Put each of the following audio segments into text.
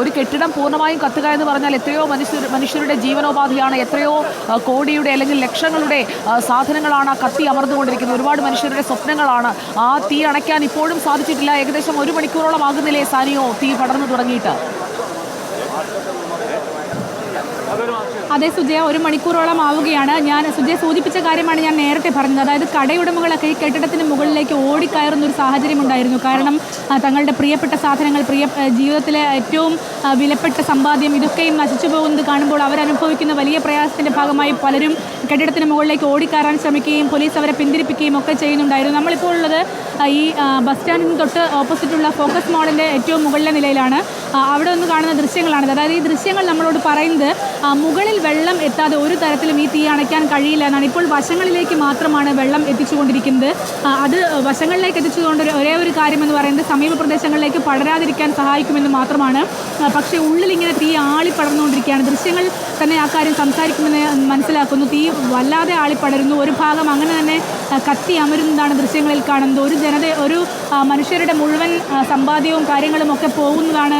ഒരു കെട്ടിടം പൂർണമായും കത്തുക എന്ന് പറഞ്ഞാൽ എത്രയോ മനുഷ്യർ മനുഷ്യരുടെ ജീവനോപാധിയാണ് എത്രയോ കോടിയുടെ അല്ലെങ്കിൽ ലക്ഷങ്ങളുടെ സാധനങ്ങളാണ് ആ കത്തി അമർന്നുകൊണ്ടിരിക്കുന്നത്. ഒരുപാട് മനുഷ്യരുടെ സ്വപ്നങ്ങളാണ്. ആ തീ അണയ്ക്കാൻ ഇപ്പോഴും സാധിച്ചിട്ടില്ല. ഏകദേശം ഒരു മണിക്കൂറോളം ആകുന്നില്ലേ സാനിയോ? തീ പടർന്നു തുടങ്ങിയിട്ട്. അതെ സുജയ ഒരു മണിക്കൂറോളം ആവുകയാണ്. ഞാൻ സുജയ സൂചിപ്പിച്ച കാര്യമാണ് ഞാൻ നേരത്തെ പറഞ്ഞത്. അതായത് കടയുടമകളൊക്കെ ഈ കെട്ടിടത്തിന് മുകളിലേക്ക് ഓടിക്കയറുന്ന ഒരു സാഹചര്യം ഉണ്ടായിരുന്നു കാരണം തങ്ങളുടെ പ്രിയപ്പെട്ട സാധനങ്ങൾ പ്രിയ ജീവിതത്തിലെ ഏറ്റവും വിലപ്പെട്ട സമ്പാദ്യം ഇതൊക്കെയും നശിച്ചു പോകുന്നത് കാണുമ്പോൾ അവരനുഭവിക്കുന്ന വലിയ പ്രയാസത്തിന്റെ ഭാഗമായി പലരും കെട്ടിടത്തിന് മുകളിലേക്ക് ഓടിക്കയറാൻ ശ്രമിക്കുകയും പോലീസ് അവരെ പിന്തിരിപ്പിക്കുകയും ഒക്കെ ചെയ്യുന്നുണ്ടായിരുന്നു. നമ്മളിപ്പോൾ ഉള്ളത് ഈ ബസ് സ്റ്റാൻഡിന് തൊട്ട് ഓപ്പോസിറ്റുള്ള ഫോക്കസ് മോളിന്റെ ഏറ്റവും മുകളിലെ നിലയിലാണ്. അവിടെ നിന്ന് കാണുന്ന ദൃശ്യങ്ങളാണ് അതായത് ഈ ദൃശ്യങ്ങൾ നമ്മളോട് പറയുന്നത് മുകളിൽ വെള്ളം എത്താതെ ഒരു തരത്തിലും ഈ തീ അണയ്ക്കാൻ കഴിയില്ല എന്നാണ്. ഇപ്പോൾ വശങ്ങളിലേക്ക് മാത്രമാണ് വെള്ളം എത്തിച്ചുകൊണ്ടിരിക്കുന്നത്. അത് വശങ്ങളിലേക്ക് എത്തിച്ചുകൊണ്ട് ഒരേ ഒരു കാര്യം എന്ന് പറയുന്നത് സമീപ പ്രദേശങ്ങളിലേക്ക് പടരാതിരിക്കാൻ സഹായിക്കുമെന്ന് മാത്രമാണ്. പക്ഷേ ഉള്ളിൽ ഇങ്ങനെ തീ ആളി പടർന്നുകൊണ്ടിരിക്കുകയാണ്. ദൃശ്യങ്ങൾ തന്നെ ആ കാര്യം സംസാരിക്കുമെന്ന് മനസ്സിലാക്കുന്നു. തീ വല്ലാതെ ആളിപ്പടരുന്നു ഒരു ഭാഗം അങ്ങനെ തന്നെ കത്തി അമരുന്നതാണ് ദൃശ്യങ്ങളിൽ കാണുന്നത്. ഒരു ജനത ഒരു മനുഷ്യരുടെ മുഴുവൻ സമ്പാദ്യവും കാര്യങ്ങളും ഒക്കെ പോകുന്നതാണ്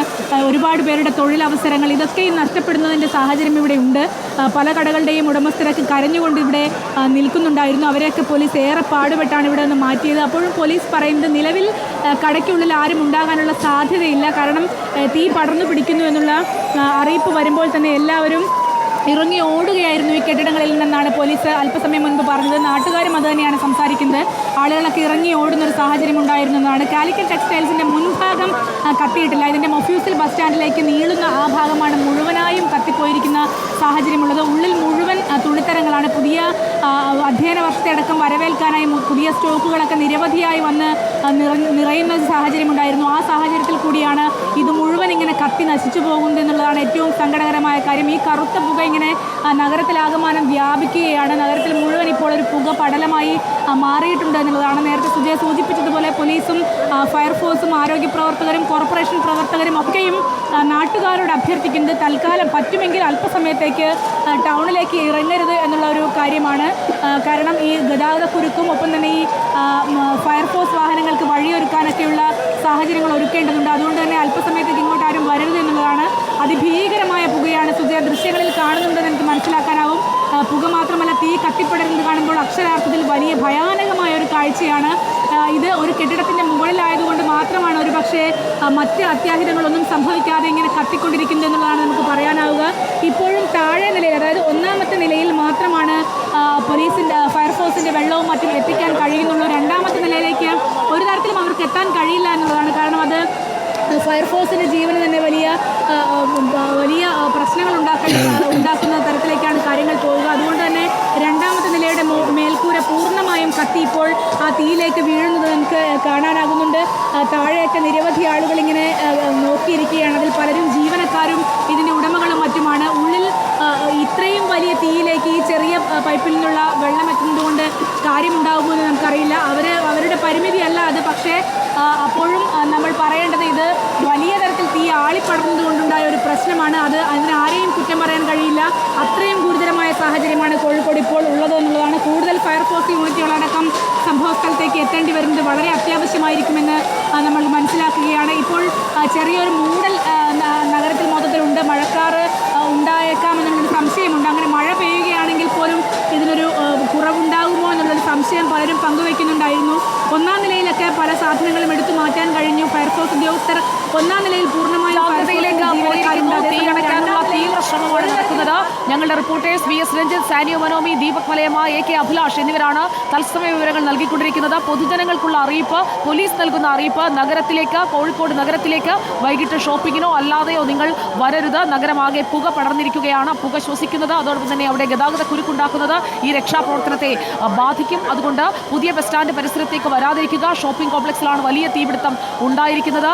ഒരുപാട് പേരുടെ തൊഴിലവസരങ്ങൾ. ഇതൊക്കെ നഷ്ടപ്പെടുന്നതിന്റെ സാഹചര്യം ഇവിടെ ഉണ്ട്. പല കടകളുടെയും ഉടമസ്ഥരൊക്കെ കരഞ്ഞുകൊണ്ട് ഇവിടെ നിൽക്കുന്നുണ്ടായിരുന്നു. അവരെയൊക്കെ പോലീസ് ഏറെ പാടുപെട്ടാണ് ഇവിടെ നിന്ന് മാറ്റിയത്. അപ്പോഴും പോലീസ് പറയുന്നത് നിലവിൽ കടയ്ക്കുള്ളിൽ ആരും ഉണ്ടാകാനുള്ള സാധ്യതയില്ല. കാരണം തീ പടർന്നു പിടിക്കുന്നു എന്നുള്ള അറിയിപ്പ് വരുമ്പോൾ തന്നെ എല്ലാവരും ഇറങ്ങി ഓടുകയായിരുന്നു ഈ കെട്ടിടങ്ങളിൽ നിന്നാണ് പോലീസ് അല്പസമയം മുൻപ് പറഞ്ഞത്. നാട്ടുകാരും അത് തന്നെയാണ് സംസാരിക്കുന്നത്. ആളുകളൊക്കെ ഇറങ്ങി ഓടുന്ന ഒരു സാഹചര്യം ഉണ്ടായിരുന്നു എന്നാണ് കാലിക്കറ്റ് ടെക്സ്റ്റൈൽസിന്റെ മുൻഭാഗം കത്തിയിട്ടില്ല. ഇതിന്റെ മൊഫ്യൂസിൽ ബസ് സ്റ്റാൻഡിലേക്ക് നീളുന്ന ആ ഭാഗമാണ് മുഴുവനായും കത്തിപ്പോയിരിക്കുന്ന സാഹചര്യമുള്ളത്. ഉള്ളിൽ മുഴുവൻ തുണിത്തരങ്ങളാണ്. പുതിയ അധ്യയന വർഷത്തെ അടക്കം വരവേൽക്കാനായി പുതിയ സ്റ്റോക്കുകളൊക്കെ നിരവധിയായി വന്ന് നിറയുന്ന സാഹചര്യമുണ്ടായിരുന്നു. ആ സാഹചര്യത്തിൽ കൂടിയാണ് ഇത് മുഴുവൻ ഇങ്ങനെ കത്തി നശിച്ചു പോകുന്നത് എന്നുള്ളതാണ് ഏറ്റവും സങ്കടകരമായ കാര്യം. ഈ കറുത്ത പുക ഇങ്ങനെ നഗരത്തിലാകമാനം വ്യാപിക്കുകയാണ്. നഗരത്തിൽ മുഴുവൻ ഇപ്പോൾ ഒരു പുക പടലമായി മാറിയിട്ടുണ്ട് എന്നുള്ളതാണ് നേരത്തെ സുജയ സൂചിപ്പിച്ചതുപോലെ പോലീസും ഫയർഫോഴ്സും ആരോഗ്യ പ്രവർത്തകരും കോർപ്പറേഷൻ പ്രവർത്തകരും ഒക്കെയും നാട്ടുകാരോട് അഭ്യർത്ഥിക്കുന്നത് തൽക്കാലം പറ്റുമെങ്കിൽ അല്പസമയത്തേക്ക് ടൗണിലേക്ക് ഇറങ്ങരുത് എന്നുള്ള ഒരു കാര്യമാണ്. കാരണം ഈ ഗതാഗത കുരുക്കും ഒപ്പം തന്നെ ഈ ഫയർഫോഴ്സ് വാഹനങ്ങൾക്ക് വഴിയൊരുക്കാനൊക്കെയുള്ള സാഹചര്യങ്ങൾ ഒരുക്കേണ്ടതുണ്ട്. അതുകൊണ്ട് തന്നെ അല്പസമയത്തേക്ക് ഇങ്ങോട്ട് വരരുത് എന്നുള്ളതാണ് അതിഭീകരമായ പുകയാണ്. സുജയ ദൃശ്യങ്ങളിൽ കാണുന്നുണ്ടെന്ന് എനിക്ക് മനസ്സിലാക്കാനാവും. പുക മാത്രമല്ല തീ കത്തിപ്പടരുന്നത് കാണുമ്പോൾ അക്ഷരാർത്ഥത്തിൽ വലിയ ഭയാനകമായ ഒരു കാഴ്ചയാണ്. ഇത് ഒരു കെട്ടിടത്തിന്റെ മുകളിലായതുകൊണ്ട് മാത്രമാണ്. ഒരു പക്ഷേ മറ്റ് അത്യാഹിതങ്ങളൊന്നും സംഭവിക്കാതെ ഇങ്ങനെ കത്തിക്കൊണ്ടിരിക്കുന്നത് എന്നുള്ളതാണ് നമുക്ക് പറയാനാവുക. ഇപ്പോഴും താഴെ നിലയിൽ അതായത് ഒന്നാമത്തെ നിലയിൽ മാത്രമാണ് പോലീസിന്റെ ഫയർഫോഴ്സിന്റെ വെള്ളവും മറ്റും എത്തിക്കാൻ കഴിയുന്നുള്ളൂ. രണ്ടാമത്തെ നിലയിലേക്ക് ഒരു തരത്തിലും അവർക്ക് എത്താൻ കഴിയില്ല എന്നുള്ളതാണ്. കാരണം അത് ഫയർഫോഴ്സിന്റെ ജീവന് തന്നെ വലിയ വലിയ പ്രശ്നങ്ങൾ ഉണ്ടാക്കുന്ന ഉണ്ടാക്കുന്ന തരത്തിലേക്കാണ് കാര്യങ്ങൾ പോവുക അതുകൊണ്ട് തന്നെ രണ്ടാമത്തെ നിലയുടെ മേൽക്കൂര പൂർണമായും കത്തി ഇപ്പോൾ ആ തീയിലേക്ക് വീഴുന്നത് നമുക്ക് കാണാനാകുന്നുണ്ട്. താഴെയൊക്കെ നിരവധി ആളുകൾ ഇങ്ങനെ നോക്കിയിരിക്കുകയാണ്. അതിൽ പലരും ജീവനക്കാരും ഇതിന്റെ ഉടമകളും മറ്റുമാണ്. ഉള്ളിൽ ഇത്രയും വലിയ തീയിലേക്ക് ഈ ചെറിയ പൈപ്പിൽ നിന്നുള്ള വെള്ളം എത്തുന്നതുകൊണ്ട് കാര്യമുണ്ടാകുമോ എന്ന് നമുക്കറിയില്ല. അവർ അവരുടെ പരിമിതിയല്ല അപ്പോഴും നമ്മൾ പറയേണ്ടത് ഇത് വലിയ തരത്തിൽ തീ ആളിപ്പടർന്നത് കൊണ്ടുണ്ടായ ഒരു പ്രശ്നമാണ്. അത് അതിന് ആരെയും കുറ്റം പറയാൻ കഴിയില്ല. അത്രയും ഗുരുതരമായ സാഹചര്യമാണ് കോഴിക്കോട് ഇപ്പോൾ ഉള്ളത് എന്നുള്ളതാണ് കൂടുതൽ ഫയർഫോഴ്സ് യൂണിറ്റുകളടക്കം സംഭവ സ്ഥലത്തേക്ക് എത്തേണ്ടി വരുന്നത് വളരെ അത്യാവശ്യമായിരിക്കുമെന്ന് നമ്മൾ മനസ്സിലാക്കുകയാണ്. ഇപ്പോൾ ചെറിയൊരു മൂടൽ നഗരത്തിൽ മൊത്തത്തിലുണ്ട്. മഴക്കാറ് ഉണ്ടായേക്കാമെന്നുള്ളൊരു സംശയമുണ്ട്. അങ്ങനെ മഴ പെയ്യുകയാണെങ്കിൽ പോലും ഇതിനൊരു കുറവുണ്ടാകുമോ എന്നുള്ളൊരു സംശയം പലരും പങ്കുവയ്ക്കുന്നുണ്ടായിരുന്നു ഒന്നാം പല സാധനങ്ങളും എടുത്തു മാറ്റാൻ കഴിഞ്ഞു. ഫയർഫോഴ്സ് ഉദ്യോഗസ്ഥർ ഒന്നാം നിലയിൽ പൂർണമായും ഞങ്ങളുടെ reporters V S Ranjith Saniyo Manomi Deepak Malayamma A K Abhilash എന്നിവരാണ് തത്സമയ വിവരങ്ങൾ നൽകിക്കൊണ്ടിരിക്കുന്നത്. പൊതുജനങ്ങൾക്കുള്ള അറിയിപ്പ് പോലീസ് നൽകുന്ന അറിയിപ്പ് നഗരത്തിലേക്ക് കോഴിക്കോട് നഗരത്തിലേക്ക് വൈകിട്ട് ഷോപ്പിങ്ങിനോ അല്ലാതെയോ നിങ്ങൾ വരരുത്. നഗരമാകെ പുക പടർന്നിരിക്കുകയാണ് പുക ശ്വസിക്കുന്നത്. അതോടൊപ്പം തന്നെ അവിടെ ഗതാഗത കുരുക്കുണ്ടാക്കുന്നത് ഈ രക്ഷാപ്രവർത്തനത്തെ ബാധിക്കും. അതുകൊണ്ട് പുതിയ ബസ് സ്റ്റാൻഡ് പരിസരത്തേക്ക് വരാതിരിക്കുക. ഷോപ്പിംഗ് കോംപ്ലക്സിലാണ് വലിയ തീപിടുത്തം ഉണ്ടായിരിക്കുന്നത്.